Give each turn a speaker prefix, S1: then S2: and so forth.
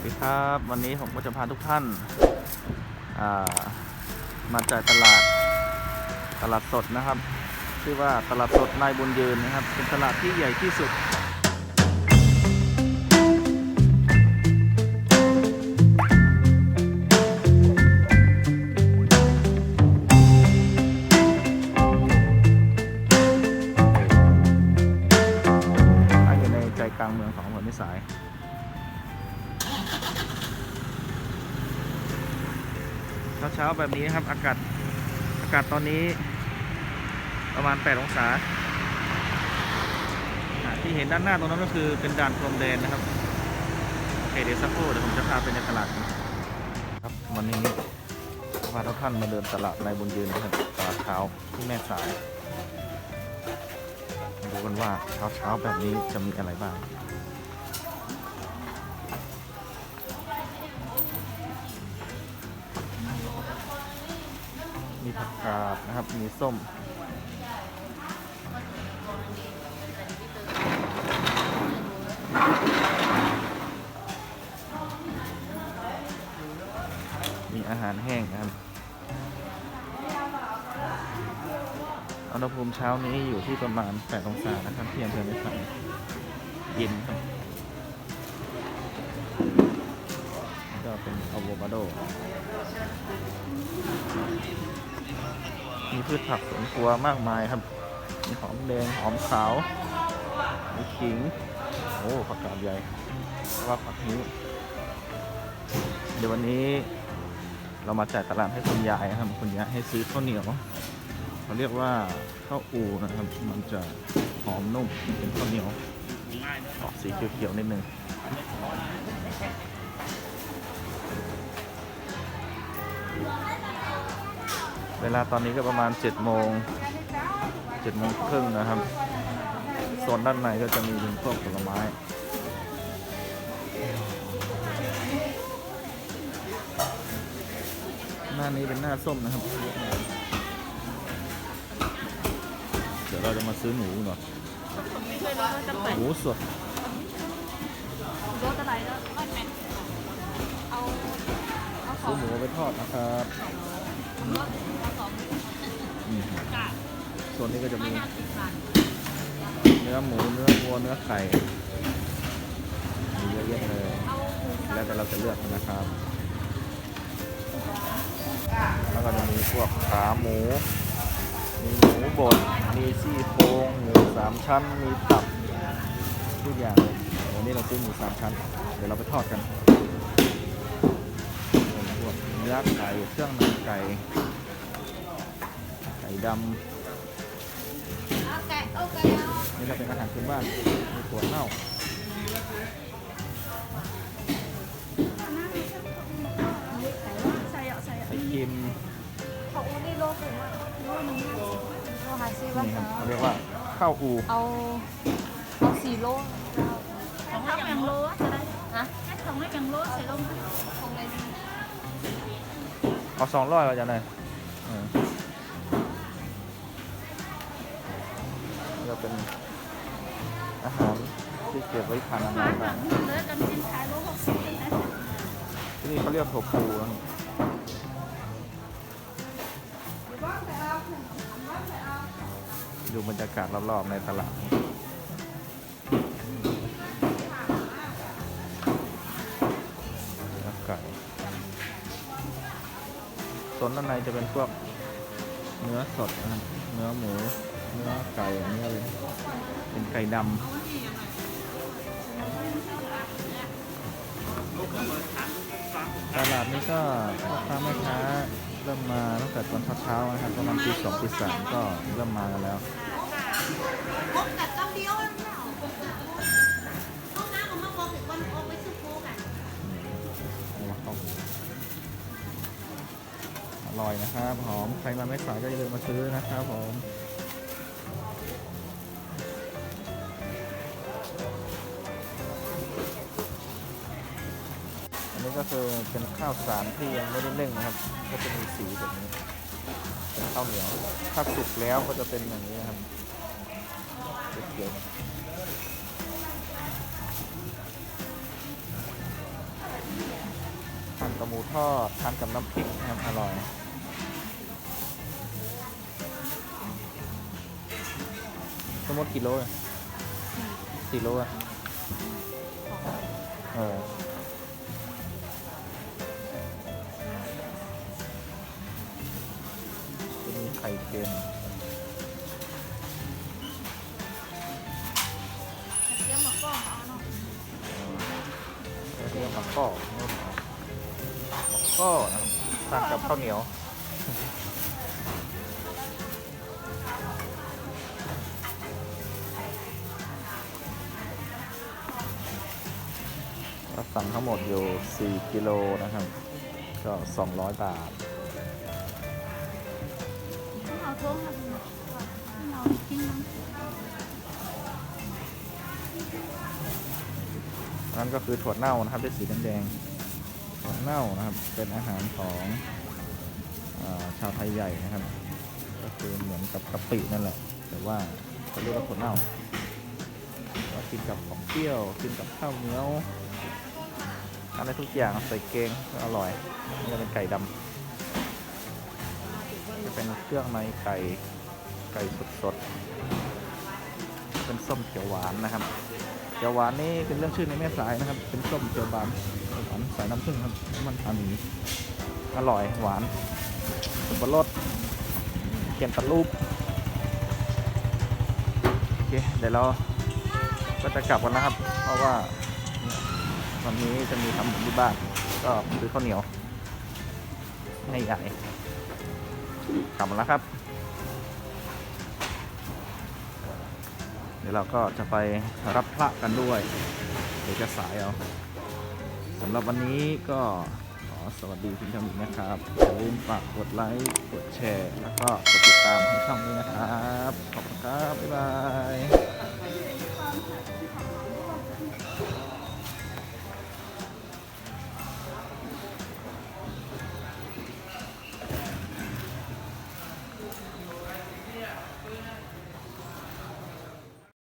S1: วัสดีครับ วันนี้ผมก็จะพาทุกท่านามาจ่ายตลาดตลาดสดนะครับ ชื่อว่าตลาดสดนายบุญยืนนะครับ เป็นตลาดที่ใหญ่ที่สุดตั้งอยู่ในใจกลางเมืองของอำเภอแม่สาย เช้าๆแบบนี้นะครับ อากาศอากาศตอนนี้ ประมาณ 8 องศา ที่เห็นด้านหน้าตรงนั้นก็คือเป็นด่านพรมแดนนะครับโอเคเดี๋ยวสักครู่เดี๋ยวผมจะพาไปในตลาดครับวันนี้พาทุกท่านมาเดินตลาดในบุญยืนนะครับตลาดเช้าที่แม่สายดูกันว่าเช้าเช้าๆแบบนี้จะมีอะไรบ้าง มีผักกาดนะครับ มีส้ม มีอาหารแห้งนะครับอุณหภูมิเช้านี้อยู่ที่ประมาณ 8 องศานะครับที่อำเภอแม่สายเย็นครับก็เป็นอะโวคาโด มีพืชผักสวนครัวมากมายครับ มีหอมแดงหอมขาว มีขิง โอ้ผักกาดใหญ่วก็ผักนิ้ว เดี๋ยววันนี้เรามาจ่ายตลาดให้คุณยายครับ คุณยายให้ซื้อข้าวเหนียวเขาเรียกว่าข้าวอูนะครับ มันจะหอมนุ่มเป็นข้าวเหนียวออกสีเขียวๆนิดนึง เวลาตอนนี้ก็ประมาณ7โมง7โมงครึ่งนะครับโซนด้านในก็จะมีเป็นพวกผลไม้หน้านี้เป็นหน้าส้มนะครับ เดี๋ยวเราจะมาซื้อหมูหน่อยหมูสด
S2: รถอะไรแล้วก็แม่เอาเอาขอ
S1: ซื้อหมูไปทอดนะครับ นี่ครับ
S2: กาด
S1: โซนนี้ก็จะมีเนื้อหมูเนื้อวัวเนื้อไข่มีเยอะแยะเลย แล้วแต่เราจะเลือกนะครับ แล้วก็จะมีพวกขาหมู มีหมูบด มีซี่โครงหมูสามชั้น มีตับทุกอย่างเลยวันนี้เราซื้อหมูสามชั้น เดี๋ยวเราไปทอดกัน นื้อไก่เครื่องในไก่ ไก่ด
S2: เอาแกะเอาแกะเอาำ
S1: นี่ก็เป็นอาหารพื้นบ้านมีถั่วเน่า
S2: ใส่เอาใส่เอา
S1: ไข่กิม
S2: ของอูนี่โลกเลยว่าโลนึงโลหาซีว่า
S1: นี่ครับเขาเรียกว่าข้าวอู
S2: เอาเอาสี่โลของให้ยังโลจะได้ฮะของให้ยังโลใส่ลงของอะไร
S1: เอาสองร้อยก็จะได้เออนี่ก็เป็นอาหารที่เก็บไว้ทานนานๆได้
S2: เลิกกันกินขายโลหกสิบนะ
S1: ที่นี่เขาเรียกถั่วปูนะครับดูบรรยากาศรอบๆในตลาด นด้านในจะเป็นพวกเนื้อสดนะครับเนื้อหมู เนื้อไก่เนื้ออะไรเป็นไก่ดำตลาดนี้ก็พ่อค้าแม่ค้าเริ่มมาตั้งแต่ตอนเช้าๆนะครับประมาณตีสองตีสามก็เริ่มมากันแล้ว
S3: อยนะ
S1: ครับหอมใครมาไม่สายก็อย่าลืมมาซื้อนะครับผมอันนี้ก็คือเป็นข้าวสารที่ยังไม่ได้เร่งนะครับ ก็จะมีสีแบบนี้เป็นข้าวเหนียวถ้าสุกแล้วก็จะเป็นอย่างนี้นะครับเขียวๆทอดทานกับน้ำพริกนะครับอร่อย ทั้งหมดกี่โลอะสี่โลอะเออจะมีไข่เค็ม
S2: เดี๋ยวมาก้อนเอาเนาะ
S1: แล้วก็หมักก้อหมักก้อนะครับทานกับข้าวเหนียว สั่งทั้งหมดอยู่ 4 กิโลนะครับ ก็ 200 บาท
S2: เอาโทงมาเอาทิ้งน้ำ
S1: นั่นก็คือถั่วเน่านะครับเป็นสีแดงๆถั่วเน่านะครับ เป็นอาหารของอาชาวไทยใหญ่นะครับ ก็คือเหมือนกับกะปินั่นแหละ แต่ว่าเขาเรียกว่าถั่วเน่าก็กินกับของเปรี้ยว กินกับข้าวเหนียว ทาได้ทุกอย่างใส่เกงก็อร่อยนี่จะเป็นไก่ดำจะเป็นเครื่องในไก่ไก่สดๆเป็นส้มเขียวหวานนะครับเขียวหวานนี่เป็นเรื่องชื่อในแม่สายนะครับ เป็นส้มเขียวหวานหวานใส่น้ำผึ้งครับมันทานีอร่อยหวานสุปรสเขียนตัดรูปโอเคเดี๋ยวเราก็จะกลับกันนะครับ เพราะว่า วันนี้จะมีทำบุญที่บ้านก็ซื้อข้าวเหนียวให้ใหญ่กลับมาแล้วครับ เดี๋ยวเราก็จะไปรับพระกันด้วย เดี๋ยวจะสายเอาสำหรับวันนี้ก็ขอสวัสดีคุณผู้ชมอีกนะครับอย่าลืมฝากกดไลค์กดแชร์ แล้วก็กดติดตามให้ช่องนี้นะครับ ขอบคุณครับ บ๊ายบาย